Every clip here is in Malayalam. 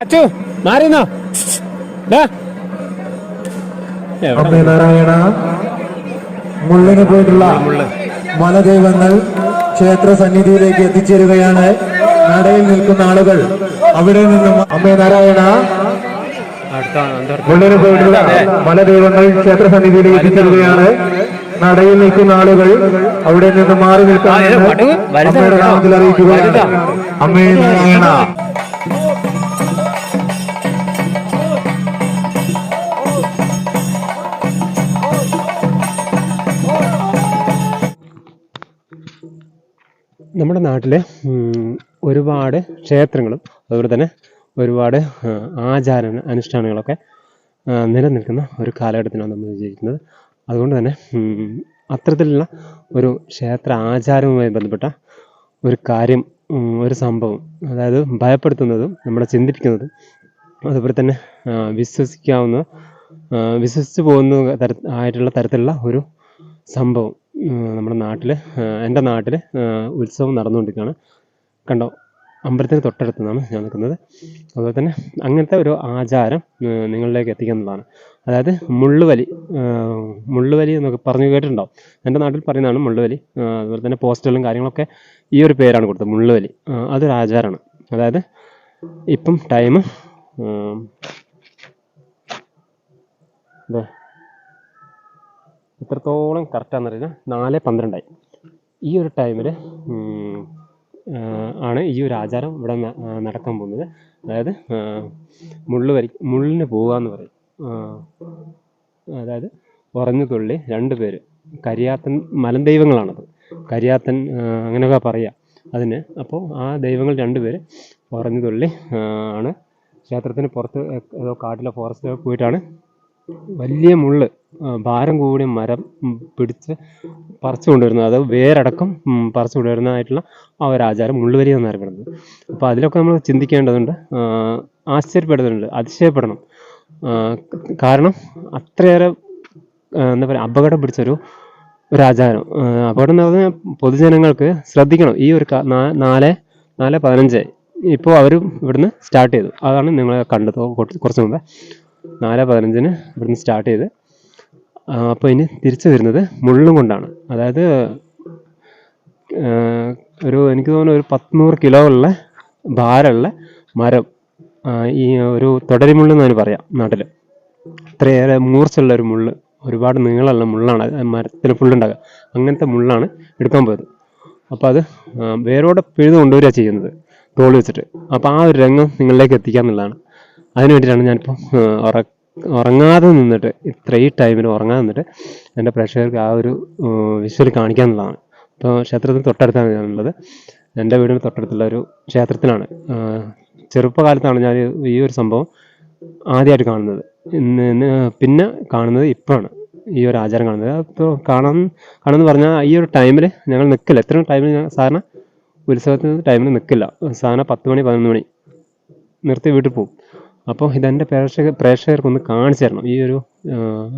അച്ചു മാറിന്നോ. നാരായണ മുള്ളിന് പോയിട്ടുള്ള മലദൈവങ്ങൾ ക്ഷേത്ര സന്നിധിയിലേക്ക് എത്തിച്ചേരുകയാണ്. നടയിൽ നിൽക്കുന്ന ആളുകൾ അവിടെ നിന്നും അമ്മേ നാരായണ മുള്ളിന് പോയിട്ടുള്ള മലദൈവങ്ങൾ ക്ഷേത്ര സന്നിധിയിലേക്ക് എത്തിച്ചേരുകയാണ്. നടയിൽ നിൽക്കുന്ന ആളുകൾ അവിടെ നിന്ന് മാറി നിൽക്കാൻ അമ്മയുടെ നാമത്തിൽ അറിയിക്കുകയാണ്. അമ്മേ നാരായണ. നമ്മുടെ നാട്ടിലെ ഒരുപാട് ക്ഷേത്രങ്ങളും അതുപോലെ തന്നെ ഒരുപാട് ആചാര അനുഷ്ഠാനങ്ങളൊക്കെ നിലനിൽക്കുന്ന ഒരു കാലഘട്ടത്തിലാണ് നമ്മൾ ജീവിക്കുന്നത്. അതുകൊണ്ട് തന്നെ അത്തരത്തിലുള്ള ഒരു ക്ഷേത്ര ആചാരവുമായി ബന്ധപ്പെട്ട ഒരു കാര്യം ഒരു സംഭവം അതായത് ഭയപ്പെടുത്തുന്നതും നമ്മളെ ചിന്തിപ്പിക്കുന്നതും അതുപോലെ തന്നെ വിശ്വസിക്കാവുന്ന വിശ്വസിച്ച് പോകുന്ന തര ആയിട്ടുള്ള തരത്തിലുള്ള ഒരു സംഭവം. നമ്മുടെ നാട്ടിൽ എന്റെ നാട്ടിൽ ഉത്സവം നടന്നുകൊണ്ടിരിക്കുകയാണ്. കണ്ടോ അമ്പലത്തിന് തൊട്ടടുത്ത് നിന്നാണ് ഞാൻ നിൽക്കുന്നത്. അതുപോലെ തന്നെ അങ്ങനത്തെ ഒരു ആചാരം നിങ്ങളിലേക്ക് എത്തിക്കുന്നതാണ്. അതായത് മുള്ളുവലി മുള്ളുവലി എന്നൊക്കെ പറഞ്ഞു കേട്ടിട്ടുണ്ടാവും. എന്റെ നാട്ടിൽ പറയുന്നതാണ് മുള്ളുവലി. അതുപോലെ തന്നെ പോസ്റ്ററുകളും കാര്യങ്ങളൊക്കെ ഈ ഒരു പേരാണ് കൊടുത്തത് മുള്ളുവലി. അതൊരു ആചാരമാണ്. അതായത് ഇപ്പം ടൈം ഇതേ എത്രത്തോളം കറക്റ്റാന്ന് പറയുന്നത് നാല് പന്ത്രണ്ടായി. ഈ ഒരു ടൈമിൽ ആണ് ഈ ഒരു ആചാരം ഇവിടെ നടക്കാൻ പോകുന്നത്. അതായത് മുള്ളു വരി മുള്ളിന് പോവുക എന്ന് പറയും അതായത് ഉറഞ്ഞു തുള്ളി രണ്ട് പേര്. കരിയാത്തൻ മലദൈവങ്ങളാണത് കരിയാത്തൻ ആ, അങ്ങനെയൊക്കെ പറയുക അതിന് അപ്പോൾ ആ ദൈവങ്ങൾ രണ്ട് പേര് ഉറഞ്ഞു തുള്ളി ആണ് ക്ഷേത്രത്തിന് പുറത്ത് ഏതോ കാട്ടിലെ ഫോറസ്റ്റിലൊക്കെ പോയിട്ടാണ് വലിയ മുള്ള് ഭാരം കൂടിയ മരം പിടിച്ച് പറിച്ചു കൊണ്ടുവരുന്നത് അത് വേരടക്കം പറിച്ചു കൊണ്ടുവരുന്നതായിട്ടുള്ള ആ ഒരു ആചാരം മുള്ളുവരി എന്ന് അറിയപ്പെടുന്നത് അപ്പോൾ അതിലൊക്കെ നമ്മൾ ചിന്തിക്കേണ്ടതുണ്ട് ആശ്ചര്യപ്പെടുന്നുണ്ട് അതിശയപ്പെടണം. കാരണം അത്രയേറെ എന്താ പറയുക അപകടം പിടിച്ചൊരു ഒരു ആചാരം. അപകടം എന്ന് പറഞ്ഞാൽ പൊതുജനങ്ങൾക്ക് ശ്രദ്ധിക്കണം. ഈ ഒരു നാല് നാല് പതിനഞ്ച് ഇപ്പോൾ അവർ ഇവിടുന്ന് സ്റ്റാർട്ട് ചെയ്തു. അതാണ് നിങ്ങൾ കണ്ടത്. കുറച്ച് മുമ്പേ നാല് പതിനഞ്ചിന് ഇവിടുന്ന് സ്റ്റാർട്ട് ചെയ്ത് അപ്പോൾ ഇനി തിരിച്ചു വരുന്നത് മുള്ളും കൊണ്ടാണ്. അതായത് ഒരു എനിക്ക് തോന്നുന്നു ഒരു പത്തുനൂറ് കിലോ ഉള്ള ഭാരമുള്ള മരം ഈ ഒരു തൊടരിമുള്ള് എന്ന് പറയാം നാട്ടിൽ ഇത്രയേറെ മൂർച്ചയുള്ള ഒരു മുള്ള് ഒരുപാട് നീളമുള്ള മുള്ളാണ് മരത്തിൽ ഫുള്ളുണ്ടാകുക അങ്ങനത്തെ മുള്ളാണ് എടുക്കാൻ പോയത്. അപ്പോൾ അത് വേരോടെ പിഴുത് കൊണ്ടുവരിക ചെയ്യുന്നത് തോൾ വെച്ചിട്ട്. അപ്പോൾ ആ ഒരു രംഗം നിങ്ങളിലേക്ക് എത്തിക്കുക എന്നുള്ളതാണ് അതിനു വേണ്ടിയിട്ടാണ് ഞാനിപ്പോൾ ഉറക്ക ഉറ ഉറങ്ങാതെ നിന്നിട്ട് ഇത്രയും ടൈമിൽ ഉറങ്ങാതെ നിന്നിട്ട് എന്റെ പ്രേക്ഷകർക്ക് ആ ഒരു വിഷ്വൽ കാണിക്കുക എന്നുള്ളതാണ് ഇപ്പോൾ ക്ഷേത്രത്തിന് തൊട്ടടുത്താണ് ഞാനുള്ളത് എന്റെ വീടിന് തൊട്ടടുത്തുള്ള ഒരു ക്ഷേത്രത്തിലാണ്. ചെറുപ്പകാലത്താണ് ഞാൻ ഈ ഒരു സംഭവം ആദ്യമായിട്ട് കാണുന്നത്. പിന്നെ കാണുന്നത് ഇപ്പോഴാണ്. ഈ ഒരു ആചാരം കാണുന്നത്. അപ്പോൾ കാണാൻ കാണുമെന്ന് പറഞ്ഞാൽ ഈ ഒരു ടൈമിൽ ഞങ്ങൾ നിൽക്കില്ല. എത്ര ടൈമിൽ ഞാൻ സാധാരണ ഉത്സവത്തിന് ടൈമിൽ നിൽക്കില്ല. സാധാരണ പത്ത് മണി പതിനൊന്ന് മണി നിർത്തി വീട്ടിൽ പോകും അപ്പോൾ ഇതെന്റെ പ്രേക്ഷക പ്രേക്ഷകർക്കൊന്ന് കാണിച്ചു തരണം. ഈ ഒരു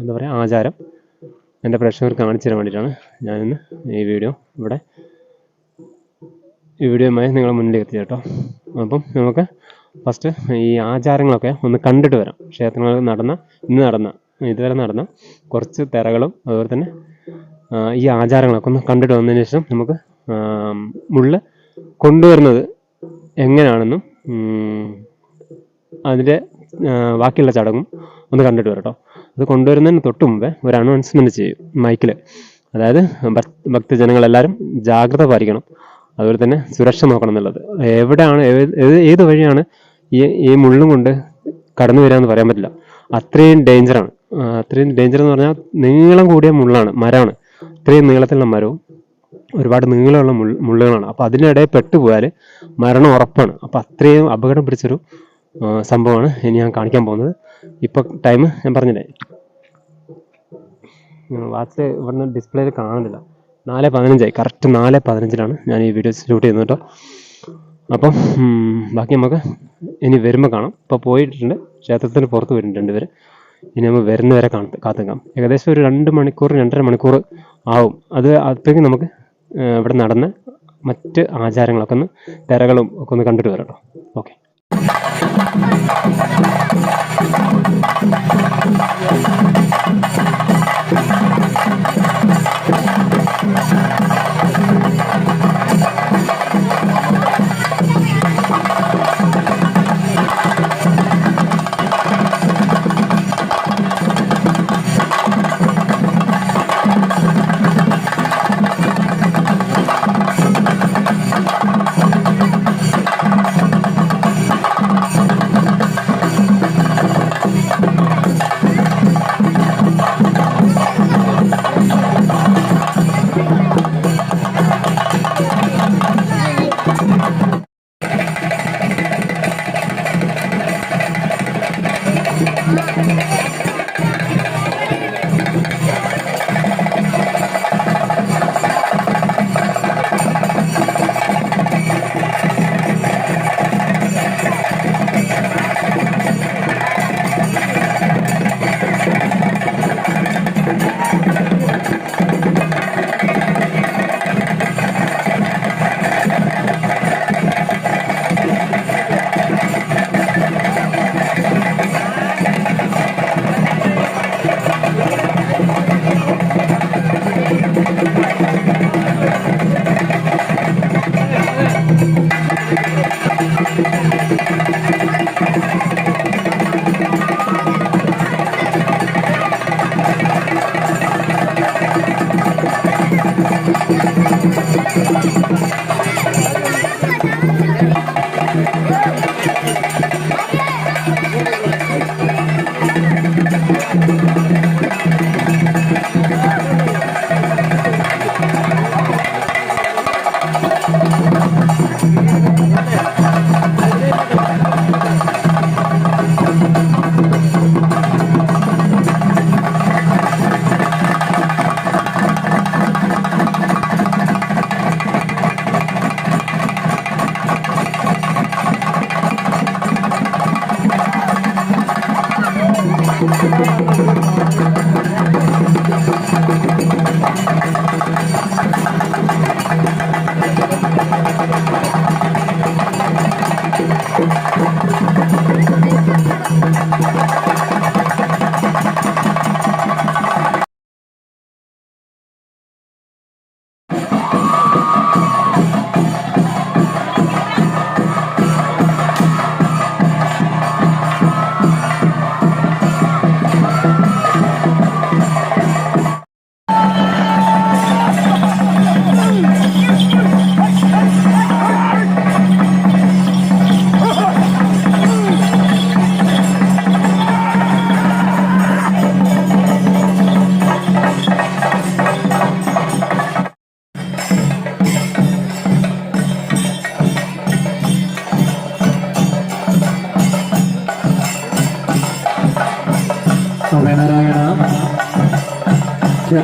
എന്താ പറയുക ആചാരം എന്റെ പ്രേക്ഷകർക്ക് കാണിച്ചു തരാൻ വേണ്ടിയിട്ടാണ് ഞാനിന്ന് ഈ വീഡിയോ ഇവിടെ ഈ വീഡിയോയുമായി നിങ്ങളുടെ മുന്നിലേക്ക് എത്തി കേട്ടോ. അപ്പം നമുക്ക് ഫസ്റ്റ് ഈ ആചാരങ്ങളൊക്കെ ഒന്ന് കണ്ടിട്ട് വരാം. ക്ഷേത്രങ്ങളിൽ നടന്ന ഇന്ന് നടന്ന ഇതുവരെ നടന്ന കുറച്ച് തിറകളും അതുപോലെ തന്നെ ഈ ആചാരങ്ങളൊക്കെ ഒന്ന് കണ്ടിട്ട് വന്നതിന് ശേഷം നമുക്ക് മുള്ള് കൊണ്ടുവരുന്നത് എങ്ങനെയാണെന്നും അതിന്റെ ബാക്കിയുള്ള ചടങ്ങും ഒന്ന് കണ്ടിട്ട് വരട്ടോ. അത് കൊണ്ടുവരുന്നതിന് തൊട്ട് മുമ്പേ ഒരു അനൗൺസ്മെന്റ് ചെയ്യും മൈക്കിൽ അതായത് ഭക്- ഭക്തജനങ്ങളെല്ലാവരും ജാഗ്രത പാലിക്കണം. അതുപോലെ തന്നെ സുരക്ഷ നോക്കണം എന്നുള്ളത്. എവിടെയാണ് ഏത് വഴിയാണ് ഈ ഈ മുള്ളും കൊണ്ട് കടന്നു വരാമെന്ന് പറയാൻ പറ്റില്ല. അത്രയും ഡേഞ്ചറാണ് അത്രയും ഡേഞ്ചർ എന്ന് പറഞ്ഞാൽ നീളം കൂടിയ മുള്ളാണ് മരമാണ്. അത്രയും നീളത്തിലുള്ള മരവും ഒരുപാട് നീളമുള്ള മുള്ളുകളാണ്. അപ്പോൾ അതിനിടയിൽ പെട്ടുപോയാൽ മരണം ഉറപ്പാണ്. അപ്പോൾ അത്രയും അപകടം പിടിച്ചൊരു സംഭവമാണ്. ഇനി ഞാൻ കാണിക്കാൻ പോകുന്നത്. ഇപ്പോൾ ടൈം ഞാൻ പറഞ്ഞില്ലേ? വാച്ച് ഇവിടുന്ന് ഡിസ്പ്ലേയിൽ കാണുന്നില്ല. നാല് പതിനഞ്ചായി. കറക്റ്റ് നാല് പതിനഞ്ചിലാണ് ഞാൻ ഈ വീഡിയോ ഷൂട്ട് ചെയ്യുന്നത് കേട്ടോ. അപ്പം ബാക്കി നമുക്ക് ഇനി വരുമ്പോൾ കാണാം. ഇപ്പോൾ പോയിട്ടുണ്ട്. ക്ഷേത്രത്തിന് പുറത്ത് വരുന്നുണ്ട് രണ്ടുപേർ ഇനി നമ്മൾ വരുന്നവരെ കാണ കാത്തുക്കാം ഏകദേശം ഒരു രണ്ട് മണിക്കൂർ രണ്ടര മണിക്കൂർ ആവും. അത് അപ്പോഴേക്കും നമുക്ക് ഇവിടെ നടന്ന മറ്റ് ആചാരങ്ങളൊക്കെ ഒന്ന് തിരകളും ഒക്കെ ഒന്ന് കണ്ടിട്ട് വരാം കേട്ടോ. ഓക്കെ. Yeah.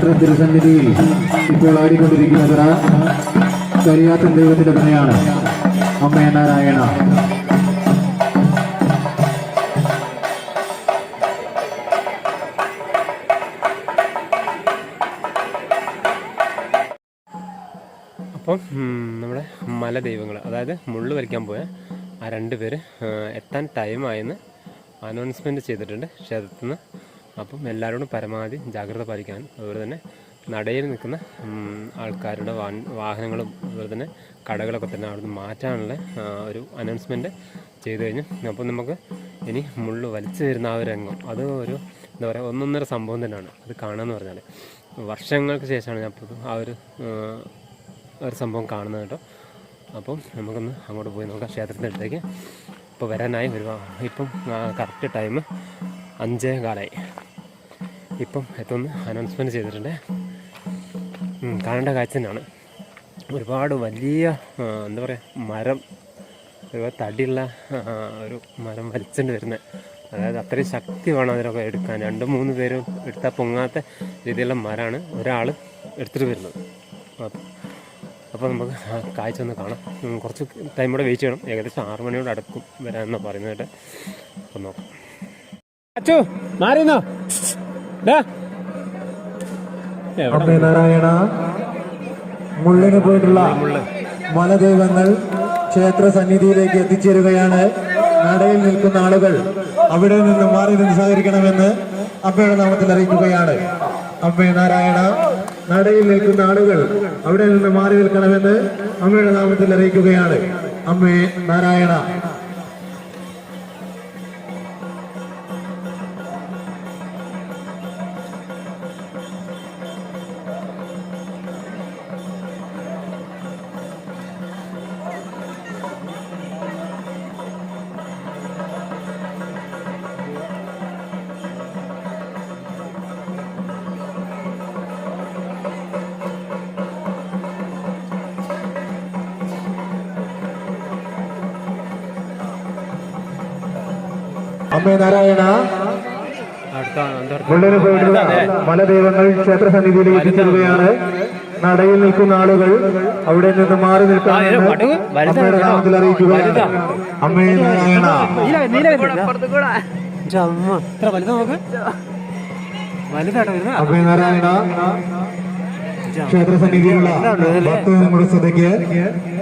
ക്ഷേത്ര തിരുസന്നിധിയിൽ ഇപ്പോൾ ആടിക്കൊണ്ടിരിക്കുന്നത് കരിയാത്തൻ ദൈവത്തിന്റെ തന്നെയാണ് അമ്മയ നാരായണ. അപ്പം നമ്മുടെ മല ദൈവങ്ങൾ അതായത് മുള്ളു വരയ്ക്കാൻ പോയ ആ രണ്ട് പേര് എത്താൻ ടൈമായെന്ന് അനൗൺസ്മെന്റ് ചെയ്തിട്ടുണ്ട്. ക്ഷേത്രത്തിൽ നിന്ന് അപ്പം എല്ലാവരോടും പരമാവധി ജാഗ്രത പാലിക്കാൻ അതുപോലെ തന്നെ നടയിൽ നിൽക്കുന്ന ആൾക്കാരുടെ വാഹനങ്ങളും അതുപോലെ തന്നെ കടകളൊക്കെ തന്നെ അവിടുന്ന് മാറ്റാനുള്ള ഒരു അനൗൺസ്മെന്റ് ചെയ്തു കഴിഞ്ഞു. അപ്പം നമുക്ക് ഇനി മുള്ളു വലിച്ചു തരുന്ന ആ ഒരു രംഗം. അത് ഒരു എന്താ പറയുക ഒന്നൊന്നര സംഭവം തന്നെയാണ്. അത് കാണാമെന്ന് പറഞ്ഞാൽ വർഷങ്ങൾക്ക് ശേഷമാണ് ഞാൻ അപ്പോൾ ആ ഒരു ഒരു സംഭവം കാണുന്നത് കേട്ടോ. അപ്പം നമുക്കൊന്ന് അങ്ങോട്ട് പോയി നോക്കാം. ക്ഷേത്രത്തിന്റെ അടുത്തേക്ക് ഇപ്പോൾ വരാനായി വരുവാ ഇപ്പം കറക്റ്റ് ടൈം അഞ്ചേ കാലായി. ഇപ്പം എത്തുമെന്ന് അനൗൺസ്മെന്റ് ചെയ്തിട്ടുണ്ട്. കാണേണ്ട കാഴ്ച തന്നെയാണ്. ഒരുപാട് വലിയ എന്താ പറയുക മരം ഒരുപാട് തടിയുള്ള ഒരു മരം വലിച്ചുകൊണ്ട് വരുന്നത് അതായത് അത്രയും ശക്തി വേണം അതിനൊക്കെ എടുക്കാൻ. രണ്ടും മൂന്ന് പേരും എടുത്താൽ പൊങ്ങാത്ത രീതിയിലുള്ള മരമാണ് ഒരാൾ എടുത്തിട്ട് വരുന്നത്. അപ്പോൾ നമുക്ക് കാഴ്ച ഒന്ന് കാണാം. കുറച്ച് ടൈം കൂടെ വെയിറ്റ് ചെയ്യണം. ഏകദേശം ആറ് മണിയോട് അടുക്കും വരാമെന്നാണ് പറയുന്നത് അപ്പം നോക്കാം. അച്ചു അമ്മയ നാരായണ മുള്ളിന് പോയിട്ടുള്ള മലദൈവങ്ങൾ ക്ഷേത്ര സന്നിധിയിലേക്ക് എത്തിച്ചേരുകയാണ്. നടയിൽ നിൽക്കുന്ന ആളുകൾ അവിടെ നിന്ന് മാറി നിന്ന് സഹകരിക്കണമെന്ന് അമ്മയുടെ നാമത്തിൽ അറിയിക്കുകയാണ്. അമ്മേ നാരായണ നടയിൽ നിൽക്കുന്ന ആളുകൾ അവിടെ നിന്ന് മാറി നിൽക്കണമെന്ന് അമ്മയുടെ നാമത്തിൽ അറിയിക്കുകയാണ്. അമ്മേ നാരായണ അമ്മേ നാരായണ. മുള്ളിന് പോയിട്ടുള്ള ക്ഷേത്ര സന്നിധിയിലേക്ക് എത്തിച്ചേരുകയാണ്. നടയിൽ നിൽക്കുന്ന ആളുകൾ അവിടെ നിന്ന് മാറി നിൽക്കണമെന്ന് അമ്മയുടെ നാമത്തിൽ അറിയിക്കുകയാണ്. അമ്മേ നാരായണ. അമ്മേ നാരായണ. ക്ഷേത്ര സന്നിധിയിലുള്ള ഭക്തജനങ്ങളുടെ ശ്രദ്ധയ്ക്ക്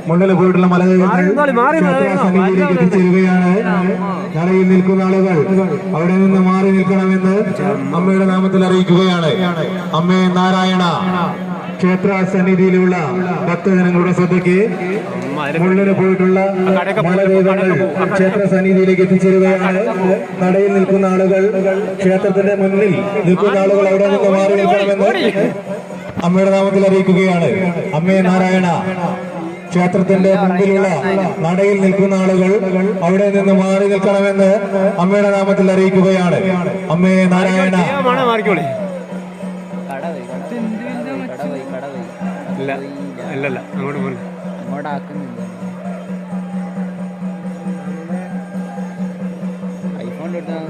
മുന്നിൽ പോയിട്ടുള്ള മലകളിലേക്ക് ക്ഷേത്ര സന്നിധിയിലേക്ക് എത്തിച്ചേരുകയാണ്. നടയിൽ നിൽക്കുന്ന ആളുകൾ അവിടെ നിന്ന് മാറി നിൽക്കണമെന്ന് അമ്മയുടെ നാമത്തിൽ അറിയിക്കുകയാണ്. അമ്മേ നാരായണ ക്ഷേത്ര സന്നിധിയിലുള്ള ഭക്തജനങ്ങളുടെ ശ്രദ്ധയ്ക്ക് മുള്ളിന് പോയിട്ടുള്ള മലദൈവങ്ങൾ ക്ഷേത്ര സന്നിധിയിലേക്ക് എത്തിച്ചേരുകയാണ്. നടയിൽ നിൽക്കുന്ന ആളുകൾ ക്ഷേത്രത്തിന്റെ മുന്നിൽ നിൽക്കുന്ന ആളുകൾ അവിടെ നിന്ന് മാറി നിൽക്കണമെന്ന് അമ്മയുടെ നാമത്തിൽ അറിയിക്കുകയാണ്. അമ്മേ നാരായണ ക്ഷേത്രത്തിന്റെ മുമ്പിലുള്ള നടയിൽ നിൽക്കുന്ന ആളുകൾ അവിടെ നിന്ന് മാറി നിൽക്കണമെന്ന് അമ്മയുടെ നാമത്തിൽ അറിയിക്കുകയാണ്. അമ്മേ നാരായണ. പോയി അങ്ങോട്ട് ഐഫോൺ എടുത്താൽ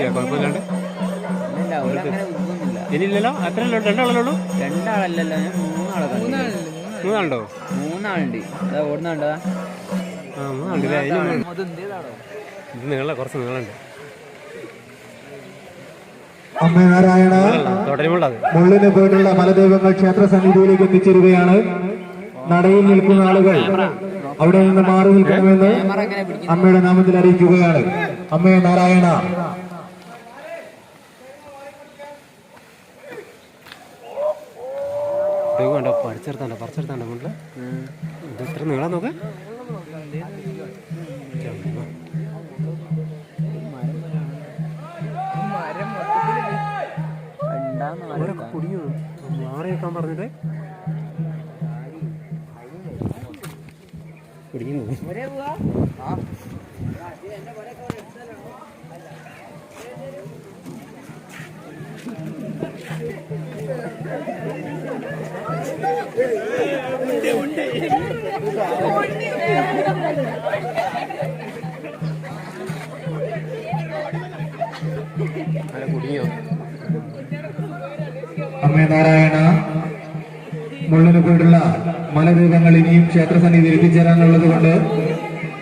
എത്തിയാ കുഴപ്പമില്ലാണ്ട്. ഇനിയില്ലല്ലോ എത്ര രണ്ടാളല്ലോ രണ്ടാളല്ലല്ലോ ഞാൻ മൂന്നാളെ. മൂന്നാളുണ്ടോ? മൂന്നാളുണ്ട്. അതാ ഓടുന്നുണ്ടോ ആ മൂന്നാളുണ്ട് ഇത് നീള കുറച്ച് നീളുണ്ട് അമ്മേ നാരായണ തുടരുമ്പോൾ അത്. മുള്ളിന് പോയിട്ടുള്ള മലദൈവങ്ങൾ ക്ഷേത്ര സന്നിധിയിലേക്ക് എത്തിച്ചേരുകയാണ്. നടയിൽ നിൽക്കുന്ന ആളുകൾ അവിടെ നിന്ന് മാറി നിൽക്കണമെന്ന് അമ്മയുടെ നാമത്തിൽ അറിയിക്കുകയാണ്. അമ്മേ നാരായണ ഇത് വേണ്ട പറിച്ചെടുത്താണ്ട? പറിച്ചെടുത്താണ്ടോ മുകളിൽ ഇത് ഇത്ര നീളം നോക്ക്. അവരൊക്കെ നിൽക്കാൻ പറഞ്ഞിട്ട്. കുടിക്കുന്നു അമ്മേ നാരായണ മുള്ളിന് പോയിട്ടുള്ള മലരൂപങ്ങൾ ഇനിയും ക്ഷേത്ര സന്നിധിയിൽ എത്തിച്ചേരാനുള്ളത് കൊണ്ട്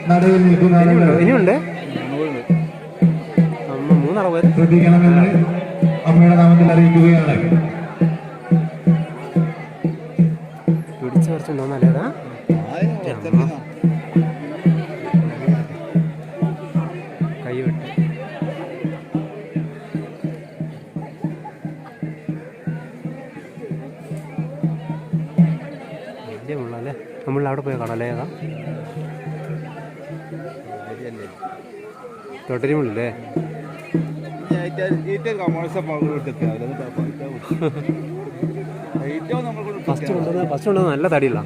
നടയിൽ നിൽക്കുന്ന ആളുകൾ ശ്രദ്ധിക്കണമെന്ന് അമ്മയുടെ നാമത്തിൽ അറിയിക്കുകയാണ്. നമ്മൾ അവിടെ പോയി കാണാം അല്ലേ ഏതാ ഫസ്റ്റ് കൊണ്ടുവന്ന ഫസ്റ്റ് കൊണ്ടുവന്ന നല്ല തടിയുള്ള